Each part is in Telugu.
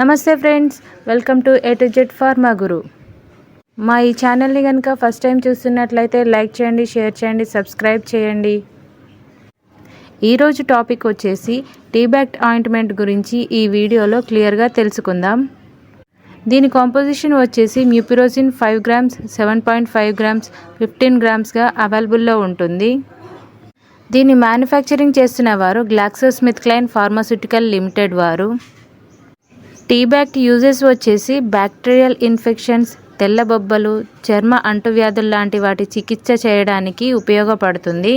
నమస్తే friends welcome to A to Z pharma guru. మా ఈ ఛానల్ని కనుక ఫస్ట్ టైం చూస్తున్నట్లయితే లైక్ చేయండి షేర్ చేయండి సబ్స్క్రైబ్ చేయండి. ఈరోజు టాపిక్ వచ్చేసి టీబ్యాక్ట్ ఆయింట్మెంట్ గురించి ఈ వీడియోలో క్లియర్గా తెలుసుకుందాం. దీని కాంపోజిషన్ వచ్చేసి mupirocin five grams seven point five grams fifteen గ్రామ్స్గా అవైలబుల్లో ఉంటుంది. దీన్ని మ్యానుఫ్యాక్చరింగ్ చేస్తున్న వారు గ్లాక్సోస్మిత్ క్లైన్ ఫార్మాస్యూటికల్ లిమిటెడ్ వారు. టీబ్యాక్ట్ యూజెస్ వచ్చేసి బ్యాక్టీరియల్ ఇన్ఫెక్షన్స్ తెల్లబొబ్బలు చర్మ అంటువ్యాధులు లాంటి వాటి చికిత్స చేయడానికి ఉపయోగపడుతుంది.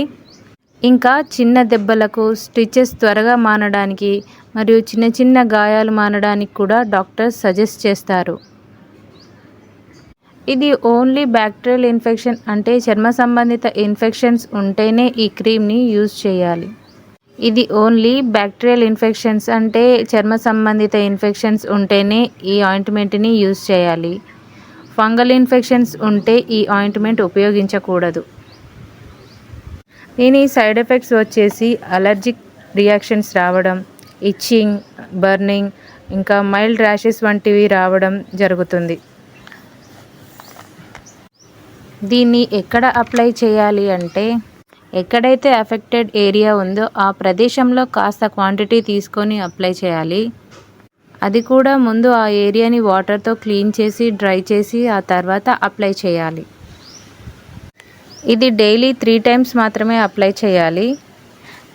ఇంకా చిన్న దెబ్బలకు స్టిచెస్ త్వరగా మానడానికి మరియు చిన్న చిన్న గాయాలు మానడానికి కూడా డాక్టర్స్ సజెస్ట్ చేస్తారు. ఇది ఓన్లీ బ్యాక్టీరియల్ ఇన్ఫెక్షన్ అంటే చర్మ సంబంధిత ఇన్ఫెక్షన్స్ ఉంటేనే ఈ క్రీమ్ని యూజ్ చేయాలి. ఇది ఓన్లీ బ్యాక్టీరియల్ ఇన్ఫెక్షన్స్ అంటే చర్మ సంబంధిత ఇన్ఫెక్షన్స్ ఉంటేనే ఈ ఆయింట్మెంట్ని యూజ్ చేయాలి. ఫంగల్ ఇన్ఫెక్షన్స్ ఉంటే ఈ ఆయింట్మెంట్ ఉపయోగించకూడదు. దీని సైడ్ ఎఫెక్ట్స్ వచ్చేసి అలర్జిక్ రియాక్షన్స్ రావడం ఇచ్చింగ్ బర్నింగ్ ఇంకా మైల్డ్ ర్యాషెస్ వంటివి రావడం జరుగుతుంది. దీన్ని ఎక్కడ అప్లై చేయాలి అంటే ఎక్కడైతే అఫెక్టెడ్ ఏరియా ఉందో ఆ ప్రదేశంలో కాస్త క్వాంటిటీ తీసుకొని అప్లై చేయాలి. అది కూడా ముందు ఆ ఏరియాని వాటర్తో క్లీన్ చేసి డ్రై చేసి ఆ తర్వాత అప్లై చేయాలి. ఇది డైలీ త్రీ టైమ్స్ మాత్రమే అప్లై చేయాలి.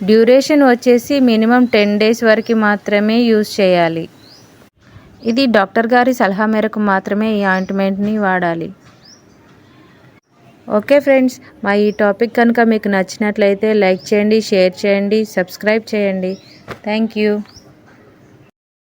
డ్యూరేషన్ వచ్చేసి మినిమం టెన్ డేస్ వరకు మాత్రమే యూజ్ చేయాలి. ఇది డాక్టర్ గారి సలహా మేరకు మాత్రమే ఈ ఆయింట్మెంట్ని వాడాలి. ఓకే ఫ్రెండ్స్ మా ఈ టాపిక్ కనుక మీకు నచ్చినట్లయితే లైక్ చేయండి షేర్ చేయండి సబ్స్క్రైబ్ చేయండి. Thank you.